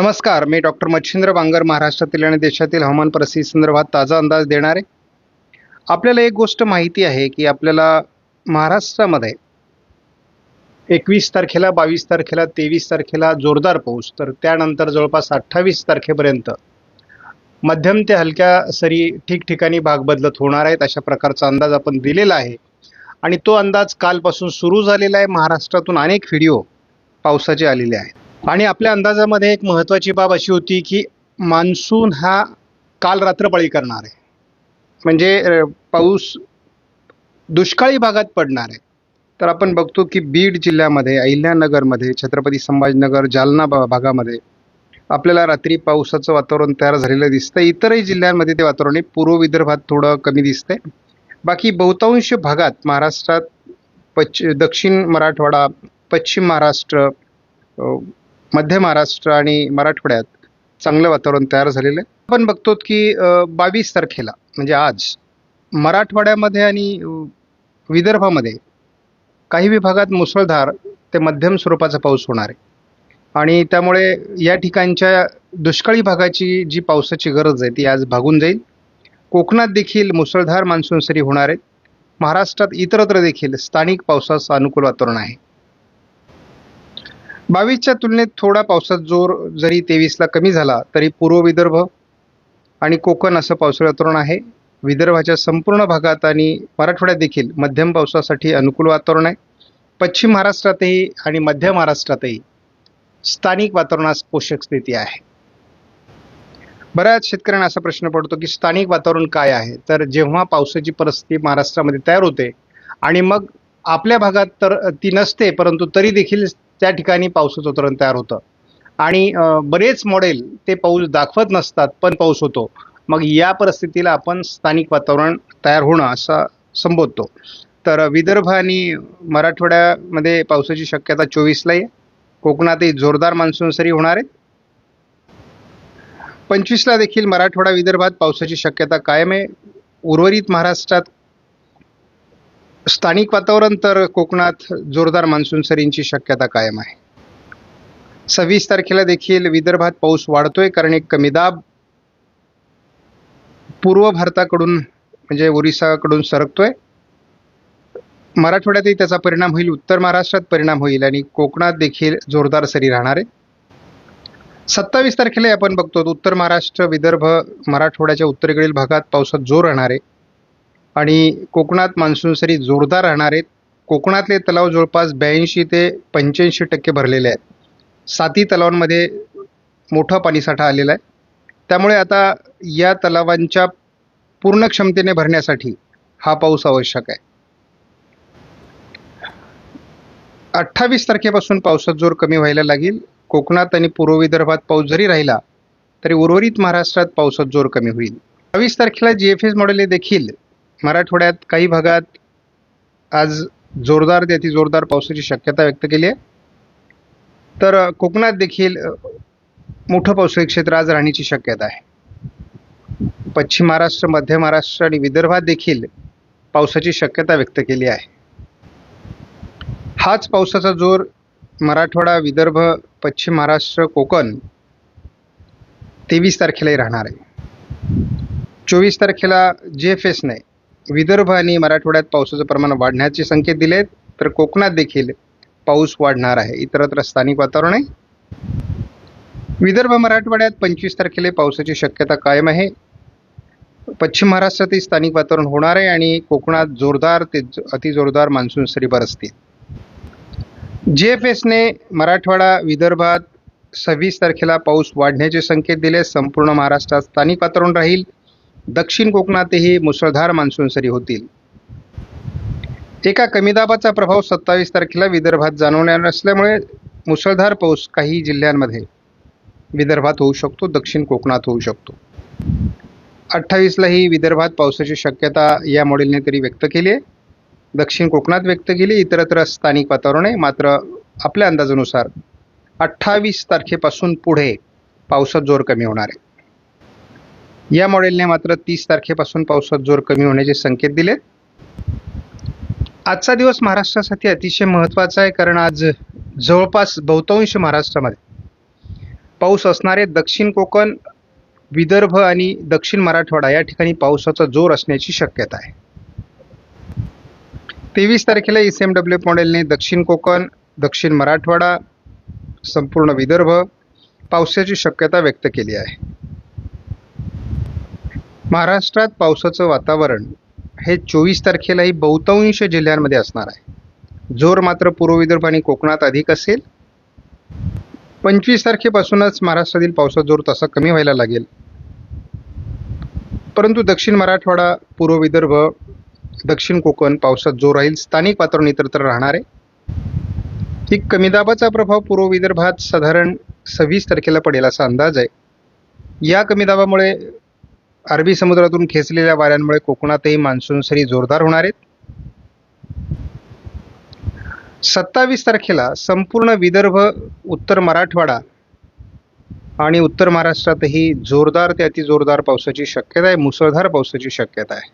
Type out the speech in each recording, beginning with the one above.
नमस्कार मी डॉक्टर मच्छिंद्र बांगर महाराष्ट्रातील आणि देशातील हवामान परिस्थिती संदर्भात ताजा अंदाज देणार. आहे आपल्याला एक गोष्ट माहिती आहे की आपल्याला महाराष्ट्रामध्ये एकवीस तारखेला बावीस तारखेला तेवीस तारखेला जोरदार पाऊस तर त्यानंतर जवळपास अठ्ठावीस तारखेपर्यंत मध्यम ते हलक्या सरी ठिकठिकाणी भाग बदलत होणार आहेत अशा प्रकारचा अंदाज आपण दिलेला आहे. आणि तो अंदाज कालपासून सुरू झालेला आहे. महाराष्ट्रातून अनेक व्हिडिओ पावसाचे आलेले आहेत. आणि आपल्या अंदाजामध्ये एक महत्त्वाची बाब अशी होती की मान्सून हा काल रात्रपाळी करणार आहे. म्हणजे पाऊस दुष्काळी भागात पडणार आहे. तर आपण बघतो की बीड जिल्ह्यामध्ये अहिल्यानगरमध्ये छत्रपती संभाजीनगर जालना भा- भागामध्ये आपल्याला रात्री पावसाचं वातावरण तयार झालेलं दिसतं इतरही जिल्ह्यांमध्ये ते वातावरण आहे. पूर्व विदर्भात थोडं कमी दिसतंय. बाकी बहुतांश भागात महाराष्ट्रात पश्च दक्षिण मराठवाडा पश्चिम महाराष्ट्र मध्य महाराष्ट्र आणि मराठवाड्यात चांगलं वातावरण तयार झालेलं आहे. आपण बघतो की बावीस तारखेला म्हणजे आज मराठवाड्यामध्ये आणि विदर्भामध्ये काही विभागात मुसळधार ते मध्यम स्वरूपाचा पाऊस होणार आहे. आणि त्यामुळे या ठिकाणच्या दुष्काळी भागाची जी पावसाची गरज आहे ती आज भागून जाईल. कोकणात देखील मुसळधार मान्सून सरी होणार आहेत महाराष्ट्रात इतरत्र देखील स्थानिक पावसाचं अनुकूल वातावरण आहे. बावीसच्या तुलनेत थोडा पावसात जोर जरी तेवीसला कमी झाला तरी पूर्व विदर्भ आणि कोकण असं पावसाळी वातावरण आहे. विदर्भाच्या संपूर्ण भागात आणि मराठवाड्यात देखील मध्यम पावसासाठी अनुकूल वातावरण आहे. पश्चिम महाराष्ट्रातही आणि मध्य महाराष्ट्रातही स्थानिक वातावरणास पोषक स्थिती आहे. बऱ्याच शेतकऱ्यांना असा प्रश्न पडतो की स्थानिक वातावरण काय आहे? तर जेव्हा पावसाची परिस्थिती महाराष्ट्रामध्ये तयार होते आणि मग आपल्या भागात तर ती नसते परंतु तरी देखील त्या ठिकाणी पावसाचं उतरण तयार होतं. आणि बरेच मॉडेल ते पाऊस दाखवत नसतात पण पाऊस होतो. मग या परिस्थितीला आपण स्थानिक वातावरण तयार होणं असं संबोधतो. तर विदर्भ आणि मराठवाड्यामध्ये पावसाची शक्यता चोवीसला आहे. कोकणातही जोरदार मान्सून सरी होणार आहे पंचवीसला देखील मराठवाडा विदर्भात पावसाची शक्यता कायम आहे. उर्वरित महाराष्ट्रात स्थानिक वातावरण तर कोकणात जोरदार मान्सून सरींची शक्यता कायम आहे. सव्वीस तारखेला देखील विदर्भात पाऊस वाढतोय कारण एक कमी दाब. पूर्व भारताकडून म्हणजे ओरिसाकडून सरकतोय. मराठवाड्यातही त्याचा परिणाम होईल उत्तर महाराष्ट्रात परिणाम होईल आणि कोकणात देखील जोरदार सरी राहणार आहे. सत्तावीस तारखेला आपण बघतो उत्तर महाराष्ट्र विदर्भ मराठवाड्याच्या उत्तरेकडील भागात पावसात जोर राहणार आहे. आणि कोकणात मान्सून सरी जोरदार राहणार आहेत. कोकणातले तलाव जवळपास ब्याऐंशी ते पंच्याऐंशी टक्के भरलेले आहेत. साती तलावांमध्ये मोठा पाणीसाठा आलेला आहे. त्यामुळे आता या तलावांच्या पूर्ण क्षमतेने भरण्यासाठी हा पाऊस आवश्यक आहे. अठ्ठावीस तारखेपासून पावसात जोर कमी व्हायला लागेल. कोकणात आणि पूर्व विदर्भात पाऊस जरी राहिला तरी उर्वरित महाराष्ट्रात पावसात जोर कमी होईल. बावीस तारखेला जी एफ एस मॉडेल हे देखील मराठवाड्यात काही भागात आज जोरदार ते जोरदार पावसाची शक्यता व्यक्त केली आहे. तर कोकणात देखील मोठं पावसाळी क्षेत्र आज राहण्याची शक्यता आहे. पश्चिम महाराष्ट्र मध्य महाराष्ट्र आणि विदर्भात देखील पावसाची शक्यता व्यक्त केली आहे. हाच पावसाचा जोर मराठवाडा विदर्भ पश्चिम महाराष्ट्र कोकण तेवीस तारखेलाही राहणार आहे. चोवीस तारखेला जे एफ एसने विदर्भ आणि मराठवाड्यात पावसाचं प्रमाण वाढण्याचे संकेत दिलेत तर कोकणात देखील पाऊस वाढणार आहे. इतरत्र स्थानिक वातावरण आहे. विदर्भ मराठवाड्यात पंचवीस तारखेला पावसाची शक्यता कायम आहे. पश्चिम महाराष्ट्रातही स्थानिक वातावरण होणार आहे आणि कोकणात जोरदार ते अतिजोरदार मान्सून सरी बरसतील. जे एफ एसने मराठवाडा विदर्भात सव्वीस तारखेला पाऊस वाढण्याचे संकेत दिले. संपूर्ण महाराष्ट्रात स्थानिक वातावरण राहील. दक्षिण कोकणातही मुसळधार मान्सून सरी होतील. एका कमी दाबाचा प्रभाव सत्तावीस तारखेला विदर्भात जाणवणार असल्यामुळे मुसळधार पाऊस काही जिल्ह्यांमध्ये विदर्भात होऊ शकतो दक्षिण कोकणात होऊ शकतो. अठ्ठावीसलाही विदर्भात पावसाची शक्यता या मॉडेलने तरी व्यक्त केली आहे. दक्षिण कोकणात व्यक्त केली इतरत्र स्थानिक वातावरण आहे. मात्र आपल्या अंदाजानुसार अठ्ठावीस तारखेपासून पुढे पावसात जोर कमी होणार आहे. या मॉडेलने मात्र तीस तारखेपासून पावसात जोर कमी होण्याचे संकेत दिलेत आजचा दिवस महाराष्ट्रासाठी अतिशय महत्त्वाचा आहे कारण आज जवळपास बहुतांश महाराष्ट्रामध्ये पाऊस असणारे दक्षिण कोकण विदर्भ आणि दक्षिण मराठवाडा या ठिकाणी पावसाचा जोर असण्याची शक्यता आहे. तेवीस तारखेला एस एम डब्ल्यू मॉडेलने दक्षिण कोकण दक्षिण मराठवाडा संपूर्ण विदर्भ पावसाची शक्यता व्यक्त केली आहे. महाराष्ट्रात पावसाचं वातावरण हे चोवीस तारखेलाही बहुतांश जिल्ह्यांमध्ये असणार आहे. जोर मात्र पूर्व विदर्भ आणि कोकणात अधिक असेल. पंचवीस तारखेपासूनच महाराष्ट्रातील पावसाचा जोर तसा कमी व्हायला लागेल. परंतु दक्षिण मराठवाडा पूर्व विदर्भ दक्षिण कोकण पावसात जोर राहील. स्थानिक वातावरण इतरत्र राहणार आहे. ही कमी दाबाचा प्रभाव पूर्व विदर्भात साधारण सव्वीस तारखेला पडेल असा अंदाज आहे. या कमी दाबामुळे अरबी समुद्रातून खेचलेल्या वाऱ्यांमुळे कोकणातही मान्सून सरी जोरदार होणार आहेत. सत्तावीस तारखेला संपूर्ण विदर्भ उत्तर मराठवाडा आणि उत्तर महाराष्ट्रातही जोरदार ते अतिजोरदार पावसाची शक्यता आहे मुसळधार पावसाची शक्यता आहे.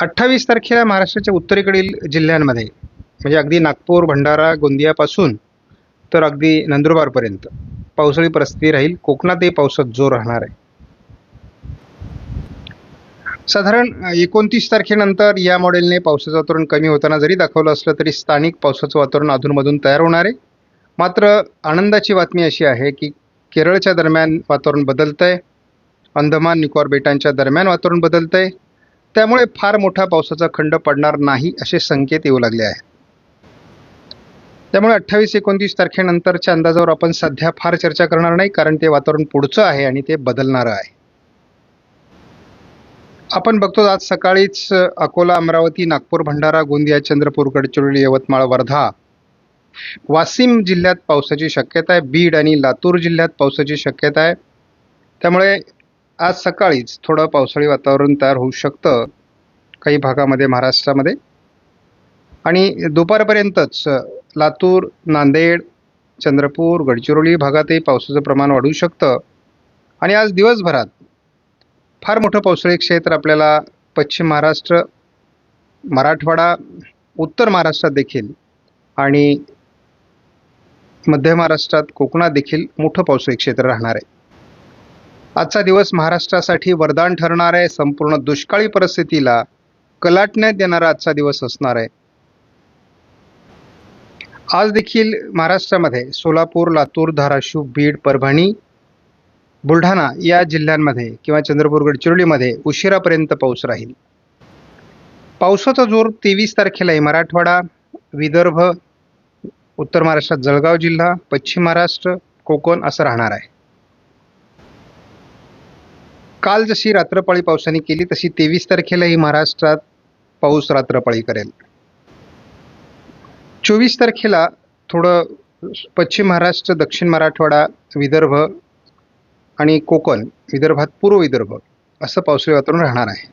अठ्ठावीस तारखेला महाराष्ट्राच्या उत्तरेकडील जिल्ह्यांमध्ये म्हणजे अगदी नागपूर भंडारा गोंदियापासून तर अगदी नंदुरबारपर्यंत पावसाळी परिस्थिती राहील कोकणातही पावसात जोर राहणार आहे. साधारण एकोणतीस तारखेनंतर या मॉडेलने पावसाचं वातावरण कमी होताना जरी दाखवलं असलं तरी स्थानिक पावसाचं वातावरण अधूनमधून तयार होणार आहे. मात्र आनंदाची बातमी अशी आहे की केरळच्या दरम्यान वातावरण बदलतंय. अंदमान निकोबार बेटांच्या दरम्यान वातावरण बदलतंय. त्यामुळे फार मोठा पावसाचा खंड पडणार नाही असे संकेत येऊ लागले आहेत. त्यामुळे अठ्ठावीस एकोणतीस तारखेनंतरच्या अंदाजावर आपण सध्या फार चर्चा करणार नाही कारण ते वातावरण पुढचं आहे आणि ते बदलणारं आहे. आपण बघतो आज सकाळीच अकोला अमरावती नागपूर भंडारा गोंदिया चंद्रपूर गडचिरोली यवतमाळ वर्धा वाशिम जिल्ह्यात पावसाची शक्यता आहे बीड आणि लातूर जिल्ह्यात पावसाची शक्यता आहे. त्यामुळे आज सकाळीच थोडं पावसाळी वातावरण तयार होऊ शकतं काही भागामध्ये महाराष्ट्रामध्ये. आणि दुपारपर्यंतच लातूर नांदेड चंद्रपूर गडचिरोली भागातही पावसाचं प्रमाण वाढू शकतं. आणि आज दिवसभरात फार मोठं पावसाळी क्षेत्र आपल्याला पश्चिम महाराष्ट्र मराठवाडा उत्तर महाराष्ट्रात देखील आणि मध्य महाराष्ट्रात कोकणात देखील मोठं पावसाळी क्षेत्र राहणार आहे. आजचा दिवस महाराष्ट्रासाठी वरदान ठरणार आहे. संपूर्ण दुष्काळी परिस्थितीला कलाटण्यात देणारा आजचा दिवस असणार आहे. आज देखील महाराष्ट्रामध्ये सोलापूर लातूर धाराशिव बीड परभणी बुलढाणा या जिल्ह्यांमध्ये किंवा चंद्रपूर गडचिरोलीमध्ये उशिरापर्यंत पाऊस राहील. पावसाचा जोर तेवीस तारखेलाही मराठवाडा विदर्भ उत्तर महाराष्ट्रात जळगाव जिल्हा पश्चिम महाराष्ट्र कोकण असं राहणार आहे. काल जशी रात्रपाळी पावसाने केली तशी तेवीस तारखेलाही महाराष्ट्रात पाऊस रात्रपाळी करेल. चोवीस तारखेला थोडं पश्चिम महाराष्ट्र दक्षिण मराठवाडा विदर्भ आणि कोकण विदर्भात पूर्व विदर्भ असं पावसाळी वातावरण राहणार आहे.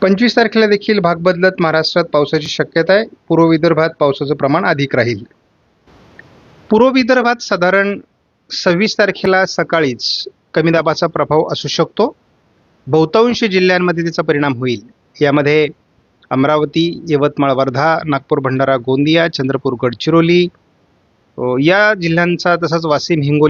पंचवीस तारखेला देखील भाग बदलत महाराष्ट्रात पावसाची शक्यता आहे. पूर्व विदर्भात पावसाचं प्रमाण अधिक राहील. पूर्व विदर्भात साधारण सव्वीस तारखेला सकाळीच कमी दाबाचा प्रभाव असू शकतो. बहुतांश जिल्ह्यांमध्ये त्याचा परिणाम होईल. यामध्ये अमरावती यवतमाळ वर्धा नागपूर भंडारा गोंदिया चंद्रपूर गडचिरोली. या जिल्ह्यांचा तसंच वाशिम हिंगोली